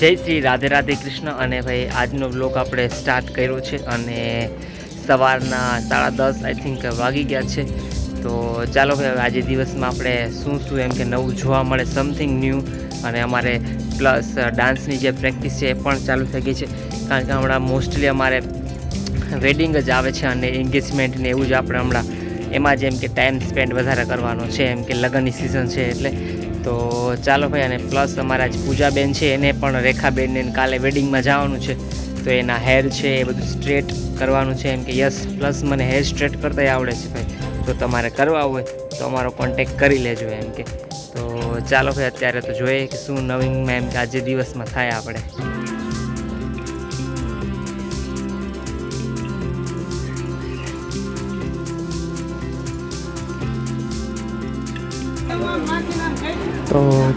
જય શ્રી રાધે રાધે કૃષ્ણ. અને ભાઈ આજનો બ્લોગ આપણે સ્ટાર્ટ કર્યો છે અને સવારના સાડા દસ આઈ થિંક વાગી ગયા છે. તો ચાલો ભાઈ આજે દિવસમાં આપણે શું શું એમ કે નવું જોવા મળે સમથિંગ ન્યૂ અને અમારે પ્લસ ડાન્સની જે પ્રેક્ટિસ છે એ પણ ચાલુ થઈ ગઈ છે. કારણ કે હમણાં મોસ્ટલી અમારે વેડિંગ જ આવે છે અને એન્ગેજમેન્ટ ને એવું જ આપણે હમણાં એમાં જેમ કે ટાઈમ સ્પેન્ડ વધારે કરવાનો છે, એમ કે લગ્નની સિઝન છે એટલે તો ચાલો ભાઈ, અને પ્લસ અમારા જ પૂજાબેન છે, એને પણ રેખાબેનને કાલે વેડિંગમાં જવાનું છે. તો એના હેર છે, એ બધું સ્ટ્રેટ કરવાનું છે, એમ કે યસ પ્લસ મને હેર સ્ટ્રેટ કરતાંય આવડે છે ભાઈ. તો તમારે કરવા હોય, તો અમારો કોન્ટેક કરી લેજો એમ કે. તો ચાલો ભાઈ, અત્યારે તો જોઈએ કે શું નવીનમાં એમ કે આજે દિવસમાં થાય આપણે.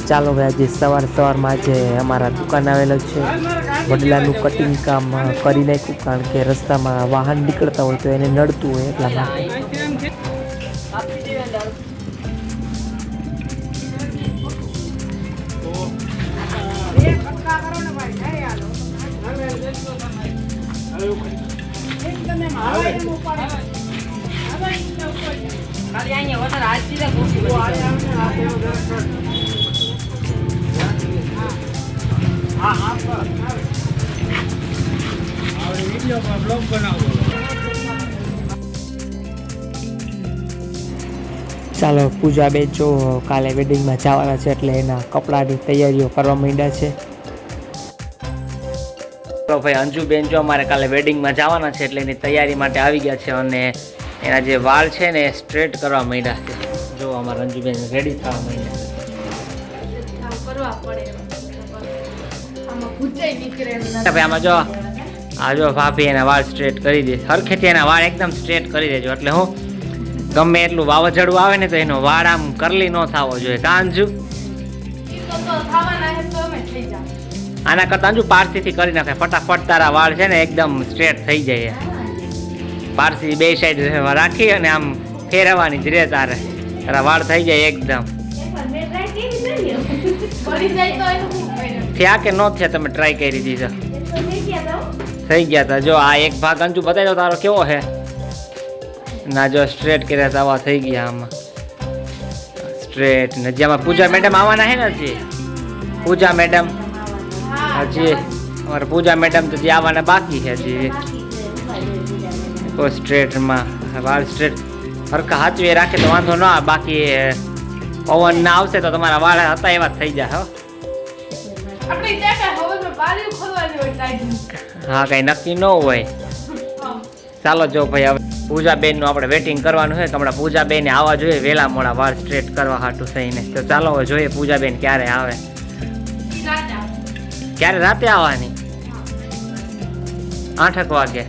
ચાલો ભાઈ આજે સવાર સવારમાં જે અમારા દુકાન આવેલો છે, વડલાનું કટિંગ કામ કરી નાખ્યું કારણ કે રસ્તામાં વાહન નીકળતા હોય તો એને નડતું હોય એટલા માટે. ચાલો પૂજા બે જો કાલે વેડિંગમાં જવાના છે એટલે એના કપડાની તૈયારીઓ કરવા માંડ્યા છે. તો ભાઈ અંજુબેન જો અમારે કાલે વેડિંગમાં જવાના છે એટલે એની તૈયારી માટે આવી ગયા છે અને એના જે વાળ છે ને એ સ્ટ્રેટ કરવા માંડ્યા છે. જો અમારા અંજુબેન રેડી થવા માંડ્યા કરવા પડે. આમાં ભૂચાઈ નીકળે આમાં જો આ જો ભાભી એના વાળ સ્ટ્રેટ કરી દે. હરખેથી એના વાળ એકદમ સ્ટ્રેટ કરી દેજો. એટલે હું ગમે એટલું વાવાઝોડું આવે ને તો એનો વાળ આમ કરલી ન થવો જોઈએ. કાંજુ. આના કરતાં અંજુ પારસીથી કરી નાખે. ફટાફટ તારા વાળ છે ને એકદમ સ્ટ્રેટ થઈ જાય. પારસી બે સાઈડ રાખી અને આમ ફેરવવાની જ રે તારે. તારા વાળ થઈ જાય એકદમ? થયા કે ન થયા તમે ટ્રાય કરી દીધા? થઈ ગયા તો. જો આ એક ભાગ અંજુ બતાવી દો તારો કેવો છે ના જો સ્ટ્રેટ કર્યા તા આવા થઈ ગયા આમાં. સ્ટ્રેટ. ને જેમાં પૂજા મેડમ આવવાના છે ને હજી? પૂજા મેડમ. હજી. અમારે પૂજા મેડમ તો જે આવવાના બાકી છે હજી. તો સ્ટ્રેટમાં. વાળ સ્ટ્રેટ હરખા હાચવી રાખે તો વાંધો ના બાકી પવન ના આવશે તો તમારા વાળ હતા એવા થઈ જાય હો. હોય. હા કઈ નક્કી ન હોય. ચાલો જો ભાઈ હવે પૂજાબેનનું આપણે વેટિંગ કરવાનું છે તો હમણાં પૂજાબેન આવવા જોઈએ વેલા મોડા વાળ સ્ટ્રેટ કરવા હાટું થઈને. તો ચાલો હવે જોઈએ પૂજાબેન ક્યારે આવે. ક્યારે રાતે આવવાની? આઠક વાગે.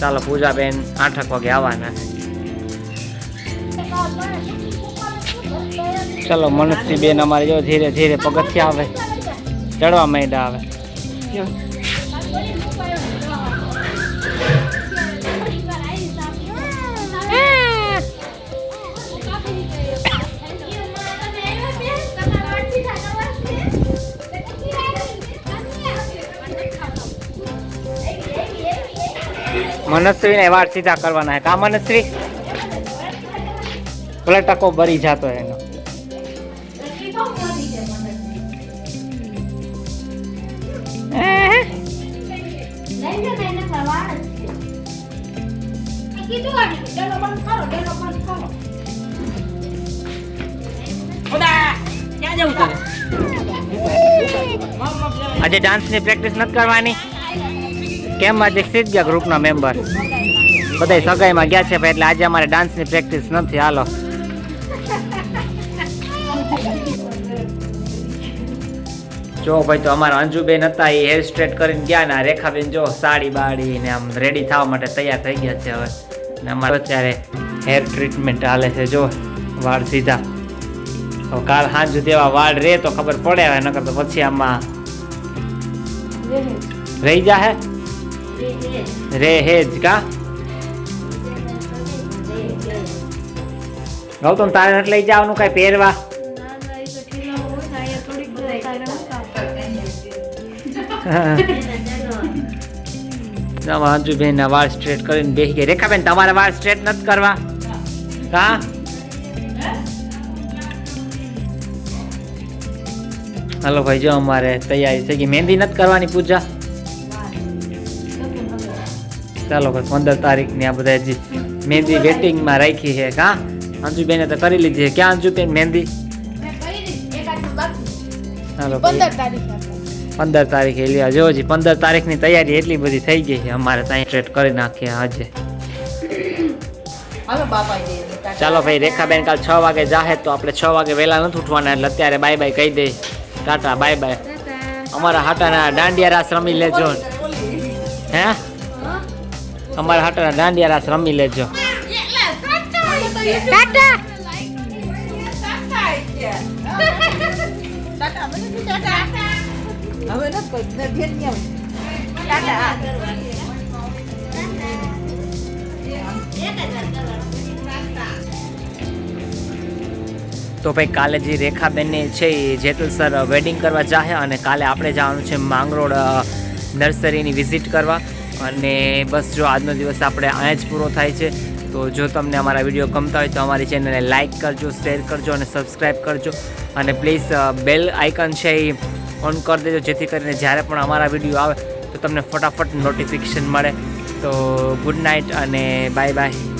ચાલો પૂજાબેન આઠક વાગે આવવાના ચલો મનસ્વી બેન અમારે જો ધીરે ધીરે પગથિયા આવે. ચડવા માંડ્યા આવે. મનસ્વી ને વાળ સીધા કરવાના કા મનસ્વી? ટકો ભરી જાતો એનો. કીધું આ ડેલો આજે ડાન્સની પ્રેક્ટિસ નથી કરવાની. કેમ? આજે સીધ ગયા ગ્રુપના મેમ્બર બધા સગાઈમાં ગયા છે એટલે આજે અમારે ડાન્સની પ્રેક્ટિસ નથી. હાલો. જો ભાઈ, તો અમારા અંજુબેન હતા, એ હેર સ્ટ્રેટ કરીને ગયા ને, આ રેખાબેન જો સાડી બાડી ને આમ રેડી થવા માટે તૈયાર થઈ ગયા છે હવે. ને અમારે અત્યારે હેર ટ્રીટમેન્ટ હાલે છે જો વાળ સીધા. તો કાલ સાંજ સુધી એવા વાળ રે તો ખબર પડે હવે નકર તો પછી આમાં રહી જા હે? રે હે જ કા? ગૌતમ તારે નથી લઈ જવાનું કઈ પહેરવા? અંજુબેન ના વાળ સ્ટ્રેટ કરીને બેસી ગયા. રેખાબેન તમારા વાળ સ્ટ્રેટ નથી કરવા? કા હાલો ભાઈ જો અમારે તૈયારી થઈ ગઈ. મહેંદી નથી કરવાની પૂજા? ચાલો ભાઈ પંદર તારીખની આ બધા હજી મહેંદી વેટિંગમાં રાખી છે કા અંજુબેને તો કરી લીધી છે. ક્યાં અંજુબેન મહેંદી? ચાલો પંદર તારીખે. પંદર તારીખે લ્યા જો હજી પંદર તારીખની તૈયારી એટલી બધી થઈ ગઈ છે અમારે ત્યાં સ્ટ્રેટ કરી નાખીએ આજે. ચાલો ભાઈ રેખાબેન કાલ છ વાગે જાહે તો આપણે છ વાગે વહેલા નથી ઉઠવાના એટલે અત્યારે બાય બાય કહી દઈ ટાટા બાય બાય અમારા હાટાના દાંડિયા રાસ રમી લેજો. હે? અમારા હાટાના દાંડિયા રાસ રમી લેજો. ટાટા? હવે નથી કોઈ ઘેર નહીં ટાટા. તો ભાઈ કાલે જે રેખાબેનને છે એ જેતલ સર વેડિંગ કરવા જાહે અને કાલે આપણે જવાનું છે માંગરોળ નર્સરીની વિઝિટ કરવા. અને બસ જો આજનો દિવસ આપણે અહીંયા જ પૂરો થાય છે. તો જો તમને અમારા વીડિયો ગમતા હોય તો અમારી ચેનલને લાઇક કરજો શેર કરજો અને સબસ્ક્રાઈબ કરજો. અને પ્લીઝ બેલ આઇકન છે એ ઓન કરી દેજો, જેથી કરીને જ્યારે પણ અમારા વીડિયો આવે તો તમને ફટાફટ નોટિફિકેશન મળે. તો ગુડ નાઇટ અને બાય બાય